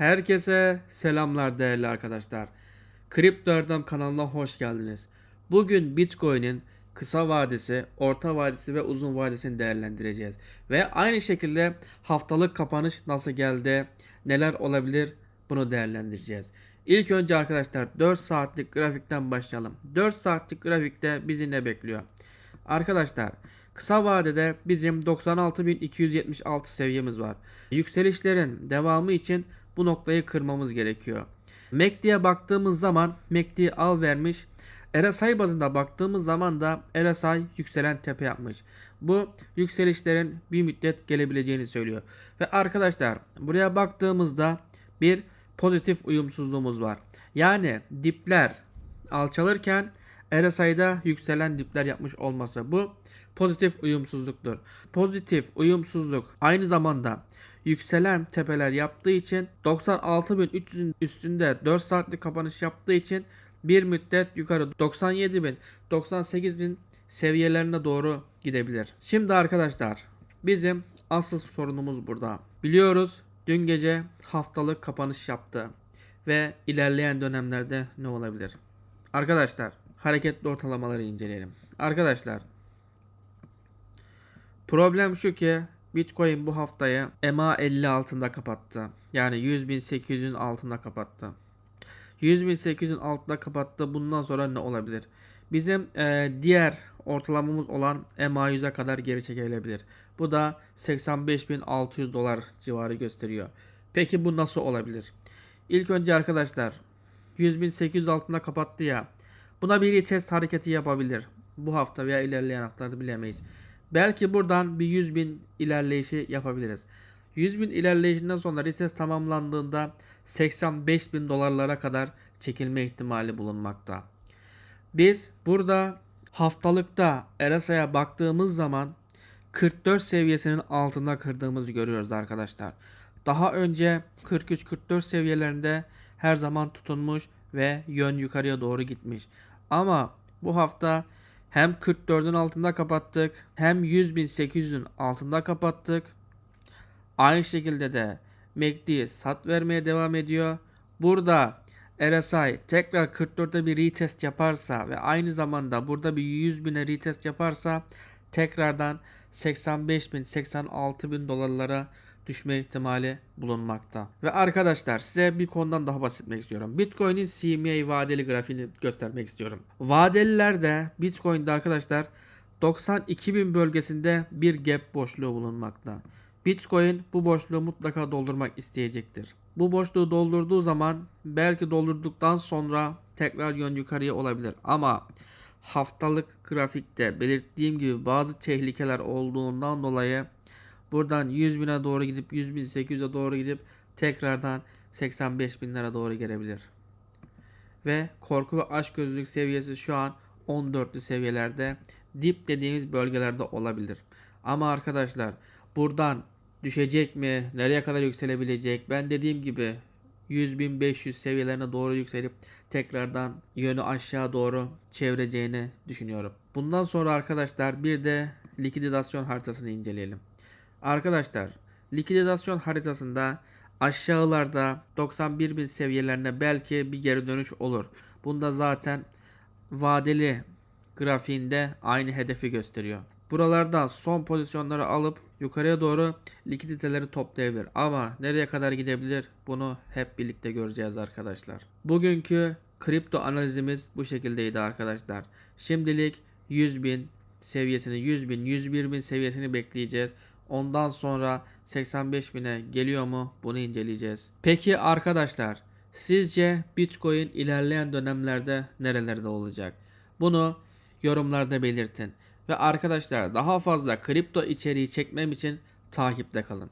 Herkese selamlar değerli arkadaşlar. Kripto Erdem kanalına hoş geldiniz. Bugün Bitcoin'in kısa vadesi, orta vadesi ve uzun vadesini değerlendireceğiz. Ve aynı şekilde haftalık kapanış nasıl geldi, neler olabilir bunu değerlendireceğiz. İlk önce arkadaşlar 4 saatlik grafikten başlayalım. 4 saatlik grafikte bizi ne bekliyor? Arkadaşlar kısa vadede bizim 96.276 seviyemiz var. Yükselişlerin devamı için bu noktayı kırmamız gerekiyor. MACD'ye baktığımız zaman MACD al vermiş. RSI bazında baktığımız zaman da RSI yükselen tepe yapmış. Bu yükselişlerin bir müddet gelebileceğini söylüyor. Ve arkadaşlar buraya baktığımızda bir pozitif uyumsuzluğumuz var. Yani dipler alçalırken RSI'da yükselen dipler yapmış olması bu pozitif uyumsuzluktur. Pozitif uyumsuzluk aynı zamanda yükselen tepeler yaptığı için 96.300'ün üstünde 4 saatlik kapanış yaptığı için bir müddet yukarı 97.000 98.000 seviyelerine doğru gidebilir. Şimdi arkadaşlar bizim asıl sorunumuz burada. Biliyoruz dün gece haftalık kapanış yaptı ve ilerleyen dönemlerde ne olabilir? Arkadaşlar hareketli ortalamaları inceleyelim. Arkadaşlar problem şu ki Bitcoin bu haftayı EMA 50 altında kapattı. Yani 100.800'ün altında kapattı. 100.800'ün altında kapattı. Bundan sonra ne olabilir? Bizim e, diğer ortalamamız olan EMA 100'e kadar geri çekilebilir. Bu da 85.600 dolar civarı gösteriyor. Peki bu nasıl olabilir? İlk önce arkadaşlar 100.800 altında kapattı ya. Buna bir test hareketi yapabilir. Bu hafta veya ilerleyen haftalarda bilemeyiz. Belki buradan bir 100 bin ilerleyişi yapabiliriz. 100 bin ilerleyişinden sonra retest tamamlandığında 85 bin dolarlara kadar çekilme ihtimali bulunmakta. Biz burada haftalıkta RSI'ye baktığımız zaman 44 seviyesinin altında kırdığımızı görüyoruz arkadaşlar. Daha önce 43-44 seviyelerinde her zaman tutunmuş ve yön yukarıya doğru gitmiş. Ama bu hafta hem 44'ün altında kapattık hem 100.800'ün altında kapattık. Aynı şekilde de MACD sat vermeye devam ediyor. Burada RSI tekrar 44'te bir retest yaparsa ve aynı zamanda burada bir 100 bine retest yaparsa tekrardan 85 bin 86 bin dolarlara düşme ihtimali bulunmakta. Ve arkadaşlar size bir konudan daha bahsetmek istiyorum. Bitcoin'in CMA vadeli grafiğini göstermek istiyorum. Vadelilerde Bitcoin'de arkadaşlar 92 bin bölgesinde bir gap boşluğu bulunmakta. Bitcoin bu boşluğu mutlaka doldurmak isteyecektir. Bu boşluğu doldurduğu zaman belki doldurduktan sonra tekrar yön yukarıya olabilir. Ama haftalık grafikte belirttiğim gibi bazı tehlikeler olduğundan dolayı buradan 100 bine doğru gidip 100 bin 800'e doğru gidip tekrardan 85 binlere doğru gelebilir. Ve korku ve aşk gözlülük seviyesi şu an 14'lü seviyelerde dip dediğimiz bölgelerde olabilir. Ama arkadaşlar buradan düşecek mi? Nereye kadar yükselebilecek? Ben dediğim gibi 100.500 seviyelerine doğru yükselip tekrardan yönü aşağı doğru çevireceğini düşünüyorum. Bundan sonra arkadaşlar bir de likidasyon haritasını inceleyelim. Arkadaşlar likidasyon haritasında aşağılarda 91.000 seviyelerine belki bir geri dönüş olur. Bunda zaten vadeli grafiğinde aynı hedefi gösteriyor. Buralardan son pozisyonları alıp yukarıya doğru likiditeleri toplayabilir. Ama nereye kadar gidebilir bunu hep birlikte göreceğiz arkadaşlar. Bugünkü kripto analizimiz bu şekildeydi arkadaşlar. Şimdilik 100 bin seviyesini 100 bin 101 bin seviyesini bekleyeceğiz. Ondan sonra 85 bine geliyor mu bunu inceleyeceğiz. Peki arkadaşlar sizce Bitcoin ilerleyen dönemlerde nerelerde olacak? Bunu yorumlarda belirtin. Ve arkadaşlar daha fazla kripto içeriği çekmem için takipte kalın.